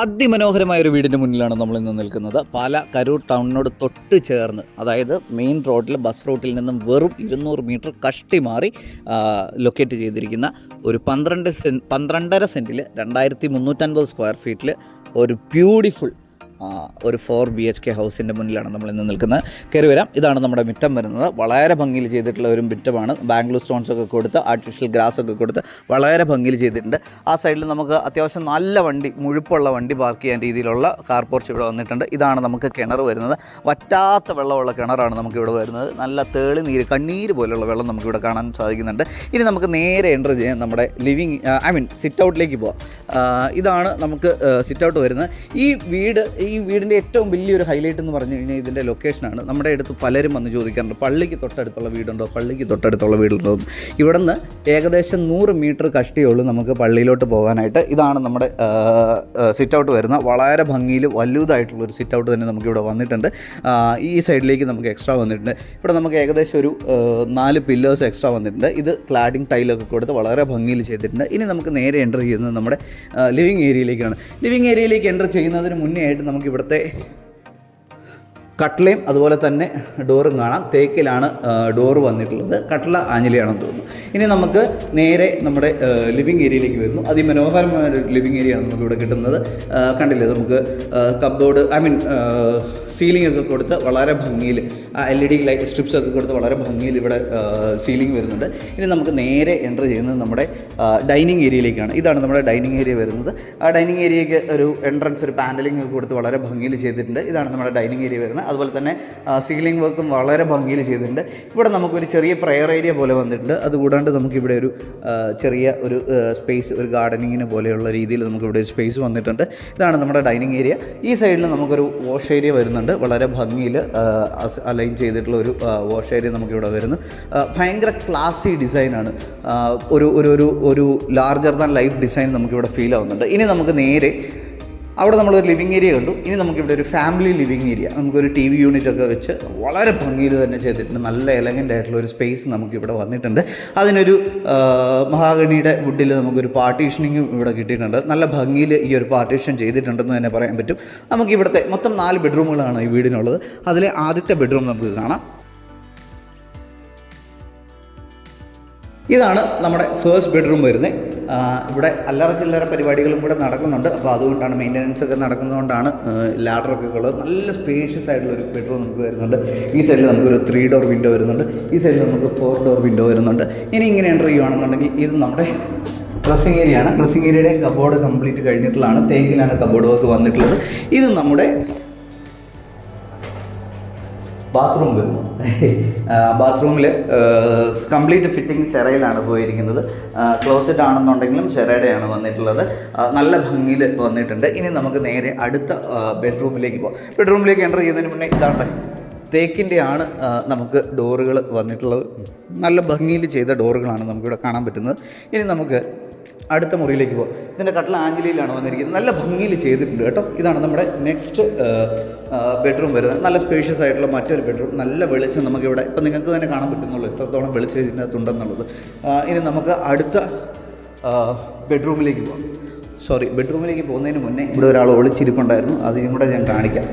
അതിമനോഹരമായ ഒരു വീടിന്റെ മുന്നിലാണ് നമ്മൾ ഇന്ന് നിൽക്കുന്നത്. പാല കരൂർ ടൗണിനോട് തൊട്ട് ചേർന്ന് അതായത് മെയിൻ റോഡിൽ ബസ് റൂട്ടിൽ നിന്നും വെറും ഇരുന്നൂറ് മീറ്റർ കഷ്ടി മാറി ലൊക്കേറ്റ് ചെയ്തിരിക്കുന്ന ഒരു പന്ത്രണ്ട് സെൻ പന്ത്രണ്ടര സെന്റിൽ രണ്ടായിരത്തി മുന്നൂറ്റൻപത് സ്ക്വയർ ഫീറ്റിൽ ഒരു ബ്യൂട്ടിഫുൾ ഒരു ഫോർ ബി എച്ച് കെ ഹൗസിന്റെ മുന്നിലാണ് നമ്മൾ ഇന്ന് നിൽക്കുന്നത്. കയറി വരാം. ഇതാണ് നമ്മുടെ മിറ്റം വരുന്നത്. വളരെ ഭംഗിയിൽ ചെയ്തിട്ടുള്ള ഒരു മിറ്റമാണ്. ബാംഗ്ലൂർ സ്റ്റോൺസ് ഒക്കെ കൊടുത്ത് ആർട്ടിഫിഷ്യൽ ഗ്രാസ് ഒക്കെ കൊടുത്ത് വളരെ ഭംഗിയിൽ ചെയ്തിട്ടുണ്ട്. ആ സൈഡിൽ നമുക്ക് അത്യാവശ്യം നല്ല വണ്ടി മുഴുപ്പുള്ള വണ്ടി പാർക്ക് ചെയ്യാൻ രീതിയിലുള്ള കാർ പോർച്ച് ഇവിടെ വന്നിട്ടുണ്ട്. ഇതാണ് നമുക്ക് കിണർ വരുന്നത്. വറ്റാത്ത വെള്ളമുള്ള കിണറാണ് നമുക്ക് ഇവിടെ വരുന്നത്. നല്ല തേളി നീര് കണ്ണീര് പോലുള്ള വെള്ളം നമുക്കിവിടെ കാണാൻ സാധിക്കുന്നുണ്ട്. ഇനി നമുക്ക് നേരെ എന്റർ ചെയ്യാൻ നമ്മുടെ ലിവിങ് ഐ മീൻ സിറ്റ് ഔട്ടിലേക്ക് പോവാം. ഇതാണ് നമുക്ക് സിറ്റ് ഔട്ട് വരുന്നത്. ഈ വീട് ഈ വീടിന്റെ ഏറ്റവും വലിയൊരു ഹൈലൈറ്റ് എന്ന് പറഞ്ഞു കഴിഞ്ഞാൽ ഇതിന്റെ ലൊക്കേഷനാണ് നമ്മുടെ അടുത്ത് പലരും വന്ന് ചോദിക്കാറുണ്ട് പള്ളിക്ക് തൊട്ടടുത്തുള്ള വീടുണ്ടോ? പള്ളിക്ക് തൊട്ടടുത്തുള്ള വീടുണ്ടോ. ഇവിടെ നിന്ന് ഏകദേശം നൂറ് മീറ്റർ കഷ്ടിയുള്ളൂ നമുക്ക് പള്ളിയിലോട്ട് പോകാനായിട്ട്. ഇതാണ് നമ്മുടെ സിറ്റ് ഔട്ട് വരുന്ന വളരെ ഭംഗിയിൽ വലുതായിട്ടുള്ള ഒരു സിറ്റ് ഔട്ട് തന്നെ നമുക്കിവിടെ വന്നിട്ടുണ്ട്. ഈ സൈഡിലേക്ക് നമുക്ക് എക്സ്ട്രാ വന്നിട്ടുണ്ട്. ഇവിടെ നമുക്ക് ഏകദേശം ഒരു നാല് പില്ലേഴ്സ് എക്സ്ട്രാ വന്നിട്ടുണ്ട്. ഇത് ക്ലാഡിങ് ടൈലൊക്കെ കൊടുത്ത് വളരെ ഭംഗിയിൽ ചെയ്തിട്ടുണ്ട്. ഇനി നമുക്ക് നേരെ എന്റർ ചെയ്യുന്നത് നമ്മുടെ ലിവിങ് ഏരിയയിലേക്കാണ് ലിവിങ് ഏരിയയിലേക്ക് എന്റർ ചെയ്യുന്നതിന് മുന്നേ ആയിട്ട് നമുക്ക് ഇവിടുത്തെ കട്ട്ലയും അതുപോലെ തന്നെ ഡോറും കാണാം. തേക്കിലാണ് ഡോറ് വന്നിട്ടുള്ളത്. കട്ട്ല ആഞ്ഞിലിയാണെന്ന് തോന്നുന്നു. ഇനി നമുക്ക് നേരെ നമ്മുടെ ലിവിങ് ഏരിയയിലേക്ക് വരുന്നു. അതിമനോഹരമായ ഒരു ലിവിങ് ഏരിയയാണ് നമുക്ക് കിട്ടുന്നത്. കണ്ടില്ലേ നമുക്ക് കബ്ബോർഡ് ഐ മീൻ സീലിംഗ് ഒക്കെ കൊടുത്ത് വളരെ ഭംഗിയിൽ L E D light strips ഒക്കെ കൊടുത്ത് വളരെ ഭംഗിയിൽ ഇവിടെ സീലിംഗ് വരുന്നുണ്ട്. ഇനി നമുക്ക് നേരെ എന്റർ ചെയ്യുന്നത് നമ്മുടെ ഡൈനിങ് ഏരിയയിലേക്കാണ്. ഇതാണ് നമ്മുടെ ഡൈനിങ് ഏരിയ വരുന്നത്. ആ ഡൈനിങ് ഏരിയയ്ക്ക് ഒരു എൻട്രൻസ് ഒരു പാനലിംഗ് ഒക്കെ കൊടുത്ത് വളരെ ഭംഗിയിൽ ചെയ്തിട്ടുണ്ട്. ഇതാണ് നമ്മുടെ ഡൈനിങ് ഏരിയ വരുന്നത്. അതുപോലെ തന്നെ സീലിംഗ് വർക്കും വളരെ ഭംഗിയിൽ ചെയ്തിട്ടുണ്ട്. ഇവിടെ നമുക്കൊരു ചെറിയ പ്രെയർ ഏരിയ പോലെ വന്നിട്ടുണ്ട്. അതുകൂടാണ്ട് നമുക്കിവിടെ ഒരു ചെറിയ ഒരു സ്പേസ് ഒരു ഗാർഡനിങ്ങിന് പോലെയുള്ള രീതിയിൽ നമുക്കിവിടെ ഒരു സ്പേസ് വന്നിട്ടുണ്ട്. ഇതാണ് നമ്മുടെ ഡൈനിങ് ഏരിയ ഈ സൈഡിൽ നമുക്കൊരു വാഷ് ഏരിയ വരുന്നുണ്ട്. വളരെ ഭംഗിയിൽ അലൈൻ ചെയ്തിട്ടുള്ള ഒരു വാഷ് ഏരിയ നമുക്കിവിടെ വരുന്നു. ഭയങ്കര ക്ലാസി ഡിസൈനാണ് ഒരു ഒരു ഒരു ഒരു ലാർജർ ദാൻ ലൈഫ് ഡിസൈൻ നമുക്കിവിടെ ഫീൽ ആവുന്നുണ്ട്. ഇനി നമുക്ക് നേരെ അവിടെ നമ്മളൊരു ലിവിങ് ഏരിയ കണ്ടു. ഇനി നമുക്കിവിടെ ഒരു ഫാമിലി ലിവിങ് ഏരിയ നമുക്കൊരു ടി വി യൂണിറ്റ് ഒക്കെ വെച്ച് വളരെ ഭംഗിയിൽ തന്നെ ചെയ്തിട്ടുണ്ട്. നല്ല എലഗന്റ് ആയിട്ടുള്ള ഒരു സ്പേസ് നമുക്കിവിടെ വന്നിട്ടുണ്ട്. അതിനൊരു മഹാഗണിയുടെ വുഡിൽ നമുക്കൊരു പാർട്ടീഷനിങ്ങും ഇവിടെ കിട്ടിയിട്ടുണ്ട്. നല്ല ഭംഗിയിൽ ഈ ഒരു പാർട്ടീഷൻ ചെയ്തിട്ടുണ്ടെന്ന് തന്നെ പറയാൻ പറ്റും. നമുക്ക് ഇവിടുത്തെ മൊത്തം നാല് ബെഡ്റൂമുകളാണ് ഈ വീടിനുള്ളത്. അതിലെ ആദ്യത്തെ ബെഡ്റൂം നമുക്ക് കാണാം. ഇതാണ് നമ്മുടെ ഫേസ്റ്റ് ബെഡ്റൂം വരുന്നത് ഇവിടെ അല്ലറ ചില്ലറ പരിപാടികളും കൂടെ നടക്കുന്നുണ്ട്. അപ്പോൾ അതുകൊണ്ടാണ് മെയിന്റനൻസ് ഒക്കെ നടക്കുന്നതുകൊണ്ടാണ് ലാഡറൊക്കെ ഉള്ളത്. നല്ല സ്പേഷ്യസ് ആയിട്ടുള്ള ഒരു ബെഡ്റൂം നമുക്ക് വരുന്നുണ്ട്. ഈ സൈഡിൽ നമുക്കൊരു ത്രീ ഡോർ വിൻഡോ വരുന്നുണ്ട്. ഈ സൈഡിൽ നമുക്ക് ഫോർ ഡോർ വിൻഡോ വരുന്നുണ്ട്. ഇനി ഇങ്ങനെ എന്റർ ചെയ്യുകയാണെന്നുണ്ടെങ്കിൽ ഇത് നമ്മുടെ ഡ്രസ്സിങ് ഏരിയയാണ് ഡ്രസ്സിങ് ഏരിയയുടെ കബോർഡ് കംപ്ലീറ്റ് കഴിഞ്ഞിട്ടുള്ളതാണ്. തേക്കിലാണ് കബോർഡ് വർക്ക് വന്നിട്ടുള്ളത്. ഇത് നമ്മുടെ ബാത്റൂം വരുന്നു ബാത്റൂമിൽ കംപ്ലീറ്റ് ഫിറ്റിംഗ് സെറയിലാണ് പോയിരിക്കുന്നത്. ക്ലോസറ്റ് ആണെന്നുണ്ടെങ്കിലും സെറയുടെയാണ് വന്നിട്ടുള്ളത്. നല്ല ഭംഗിയിൽ വന്നിട്ടുണ്ട്. ഇനി നമുക്ക് നേരെ അടുത്ത ബെഡ്റൂമിലേക്ക് പോകാം ബെഡ്റൂമിലേക്ക് എന്റർ ചെയ്യുന്നതിന് മുന്നേ ഇതാണ്ട്. തേക്കിന്റെ ആണ് നമുക്ക് ഡോറുകൾ വന്നിട്ടുള്ളത്. നല്ല ഭംഗിയിൽ ചെയ്ത ഡോറുകളാണ് നമുക്കിവിടെ കാണാൻ പറ്റുന്നത്. ഇനി നമുക്ക് അടുത്ത മുറിയിലേക്ക് പോകാം ഇതിന്റെ കട്ടിൽ ആഞ്ചലിയിലാണ് വന്നിരിക്കുന്നത്. നല്ല ഭംഗിയിൽ ചെയ്തിട്ടുണ്ട് കേട്ടോ. ഇതാണ് നമ്മുടെ നെക്സ്റ്റ് ബെഡ്റൂം വരുന്നത്. നല്ല സ്പേഷ്യസ് ആയിട്ടുള്ള മറ്റൊരു ബെഡ്റൂം നല്ല വെളിച്ചം നമുക്കിവിടെ ഇപ്പം നിങ്ങൾക്ക് തന്നെ കാണാൻ പറ്റുന്നുള്ളൂ എത്രത്തോളം വെളിച്ചം ഇതിനകത്തുണ്ടെന്നുള്ളത്. ഇനി നമുക്ക് അടുത്ത ബെഡ്റൂമിലേക്ക് പോകാം സോറി ബെഡ്റൂമിലേക്ക് പോകുന്നതിന് മുന്നേ ഇവിടെ ഒരാൾ ഒളിച്ചിരിപ്പുണ്ടായിരുന്നു. അതിനും കൂടെ ഞാൻ കാണിക്കാം.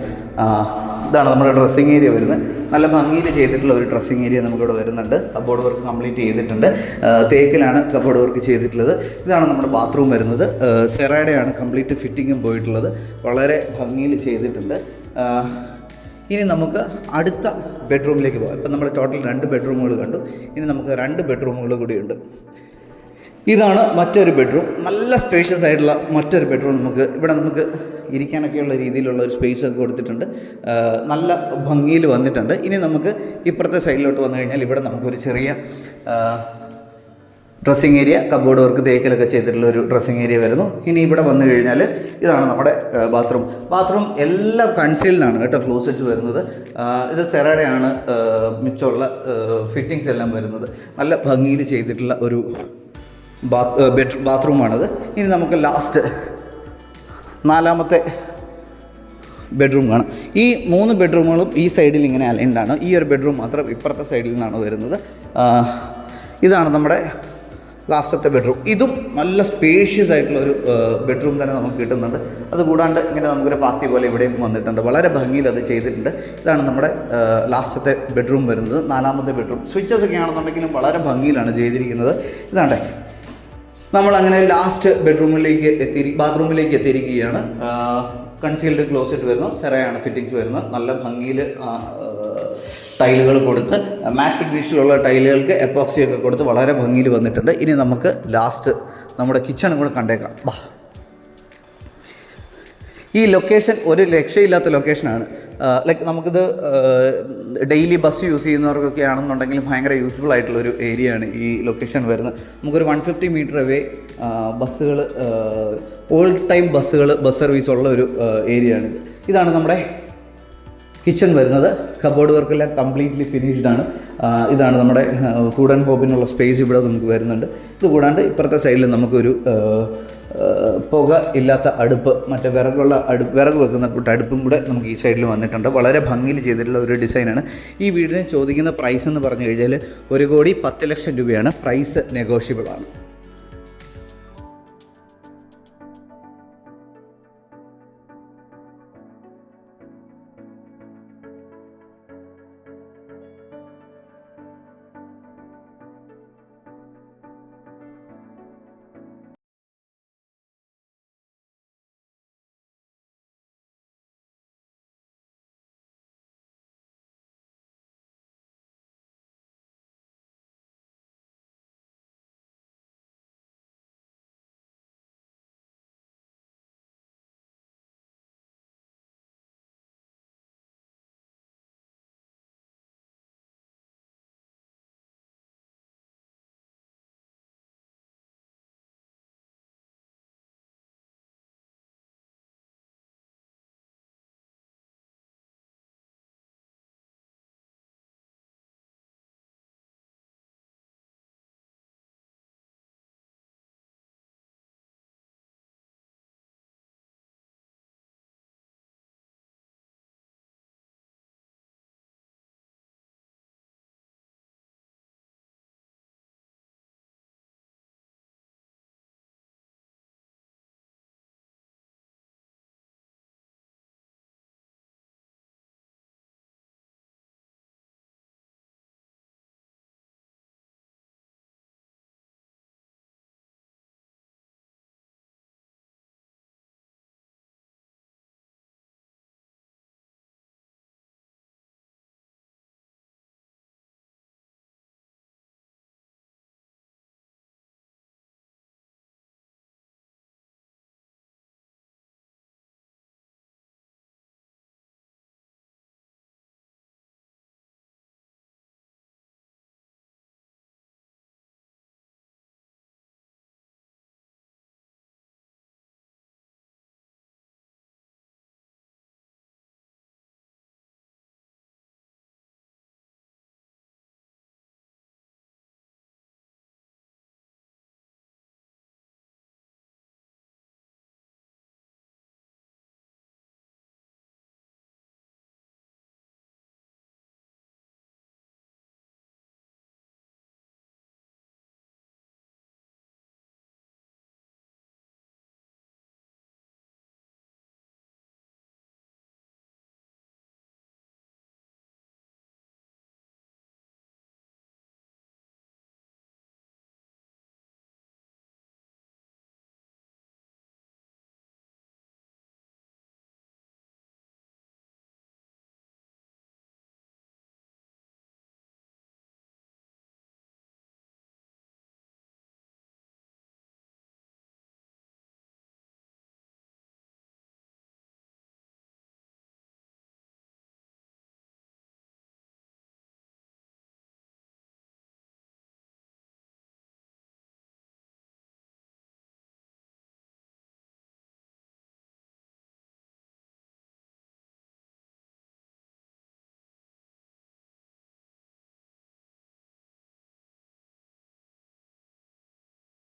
ഇതാണ് നമ്മുടെ ഡ്രസ്സിങ് ഏരിയ വരുന്നത്. നല്ല ഭംഗിയിൽ ചെയ്തിട്ടുള്ള ഒരു ഡ്രസ്സിങ് ഏരിയ നമുക്കിവിടെ വരുന്നുണ്ട്. കബോർഡ് വർക്ക് കംപ്ലീറ്റ് ചെയ്തിട്ടുണ്ട്. തേക്കിലാണ് കബോർഡ് വർക്ക് ചെയ്തിട്ടുള്ളത്. ഇതാണ് നമ്മുടെ ബാത്റൂം വരുന്നത്. ആ, സെറയുടെയാണ് കംപ്ലീറ്റ് ഫിറ്റിങ്ങും പോയിട്ടുള്ളത്. വളരെ ഭംഗിയിൽ ചെയ്തിട്ടുണ്ട്. ഇനി നമുക്ക് അടുത്ത ബെഡ്റൂമിലേക്ക് പോകാം. ഇപ്പം നമ്മൾ ടോട്ടൽ രണ്ട് ബെഡ്റൂമുകൾ കണ്ടു. ഇനി നമുക്ക് രണ്ട് ബെഡ്റൂമുകൾ കൂടിയുണ്ട്. ഇതാണ് മറ്റൊരു ബെഡ്റൂം നല്ല സ്പേഷ്യസ് ആയിട്ടുള്ള മറ്റൊരു ബെഡ്റൂം നമുക്ക് ഇവിടെ നമുക്ക് ഇരിക്കാനൊക്കെയുള്ള രീതിയിലുള്ള ഒരു സ്പേസ് ഒക്കെ കൊടുത്തിട്ടുണ്ട്. നല്ല ഭംഗിയിൽ വന്നിട്ടുണ്ട്. ഇനി നമുക്ക് ഇപ്പുറത്തെ സൈഡിലോട്ട് വന്നു കഴിഞ്ഞാൽ ഇവിടെ നമുക്കൊരു ചെറിയ ഡ്രസ്സിങ് ഏരിയ കബോർഡ് വർക്ക് തേക്കലൊക്കെ ചെയ്തിട്ടുള്ള ഒരു ഡ്രസ്സിങ് ഏരിയ വരുന്നു. ഇനി ഇവിടെ വന്നു കഴിഞ്ഞാൽ ഇതാണ് നമ്മുടെ ബാത്റൂം ബാത്റൂം എല്ലാം കൺസീൽഡാണ് കേട്ടോ ക്ലോസറ്റ് വരുന്നത്. ഇത് സെറാഡയാണ് മിച്ചമുള്ള ഫിറ്റിങ്സ് എല്ലാം വരുന്നത്. നല്ല ഭംഗിയിൽ ചെയ്തിട്ടുള്ള ഒരു ബാത്ത് ബെഡ് ബാത്റൂമാണത് ഇനി നമുക്ക് ലാസ്റ്റ് നാലാമത്തെ ബെഡ്റൂം കാണാം ഈ മൂന്ന് ബെഡ്റൂമുകളും ഈ സൈഡിൽ ഇങ്ങനെ അലൈൻഡാണ് ഈ ഒരു ബെഡ്റൂം മാത്രം ഇപ്പുറത്തെ സൈഡിൽ നിന്നാണ് വരുന്നത്. ഇതാണ് നമ്മുടെ ലാസ്റ്റത്തെ ബെഡ്റൂം ഇതും നല്ല സ്പേഷ്യസ് ആയിട്ടുള്ള ഒരു ബെഡ്റൂം തന്നെ നമുക്ക് കിട്ടുന്നുണ്ട്. അതുകൂടാണ്ട് ഇങ്ങനെ നമുക്കൊരു പാർട്ടി പോലെ ഇവിടെയും വന്നിട്ടുണ്ട്. വളരെ ഭംഗിയിൽ അത് ചെയ്തിട്ടുണ്ട്. ഇതാണ് നമ്മുടെ ലാസ്റ്റത്തെ ബെഡ്റൂം വരുന്നത്. നാലാമത്തെ ബെഡ്റൂം സ്വിച്ചസ് ഒക്കെ ആണെന്നുണ്ടെങ്കിലും വളരെ ഭംഗിയിലാണ് ചെയ്തിരിക്കുന്നത്. ഇതാണ്ടേ നമ്മൾ അങ്ങനെ ലാസ്റ്റ് ബെഡ്റൂമിലേക്ക് എത്തി ബാത്റൂമിലേക്ക് എത്തിയിരിക്കുകയാണ് കൺസീൽഡ് ക്ലോസറ്റ് വരുന്നു സെറയാണ് ഫിറ്റിങ്സ് വരുന്നത്. നല്ല ഭംഗിയിൽ ടൈലുകൾ കൊടുത്ത് മാറ്റ് ഫിനിഷിലുള്ള ടൈലുകൾക്ക് എപ്പോക്സിയൊക്കെ കൊടുത്ത് വളരെ ഭംഗിയിൽ വന്നിട്ടുണ്ട്. ഇനി നമുക്ക് ലാസ്റ്റ് നമ്മുടെ കിച്ചണും കൂടെ കണ്ടേക്കാം. ബാ. ഈ ലൊക്കേഷൻ ഒരു രക്ഷയില്ലാത്ത ലൊക്കേഷനാണ് ലൈക്ക് നമുക്കിത് ഡെയിലി ബസ് യൂസ് ചെയ്യുന്നവർക്കൊക്കെ ആണെന്നുണ്ടെങ്കിൽ ഭയങ്കര യൂസ്ഫുൾ ആയിട്ടുള്ള ഒരു ഏരിയ ആണ് ഈ ലൊക്കേഷൻ വരുന്നത്. നമുക്കൊരു വൺ ഫിഫ്റ്റി മീറ്റർ അവേ ബസ്സുകൾ ഓൾ ടൈം ബസ്സുകൾ ബസ് സർവീസ് ഉള്ള ഒരു ഏരിയ ആണ് ഇതാണ് നമ്മുടെ കിച്ചൺ വരുന്നത്. കബോർഡ് വർക്കെല്ലാം കംപ്ലീറ്റ്ലി ഫിനിഷ്ഡ് ആണ്. ഇതാണ് നമ്മുടെ കൂടൻ ഹോബിനുള്ള സ്പേസ് ഇവിടെ നമുക്ക് വരുന്നുണ്ട്. ഇത് കൂടാണ്ട് ഇപ്പുറത്തെ സൈഡിൽ നമുക്കൊരു പുക ഇല്ലാത്ത അടുപ്പ് മറ്റേ വിറകുള്ള അടുപ്പ് വിറക് വെക്കുന്ന അടുപ്പും കൂടെ നമുക്ക് ഈ സൈഡിൽ വന്നിട്ടുണ്ട്. വളരെ ഭംഗിയിൽ ചെയ്തിട്ടുള്ള ഒരു ഡിസൈനാണ് ഈ വീടിന് ചോദിക്കുന്ന പ്രൈസ് എന്ന് പറഞ്ഞു കഴിഞ്ഞാൽ ഒരു കോടി പത്ത് ലക്ഷം രൂപയാണ്. പ്രൈസ് നെഗോഷ്യബിൾ ആണ്.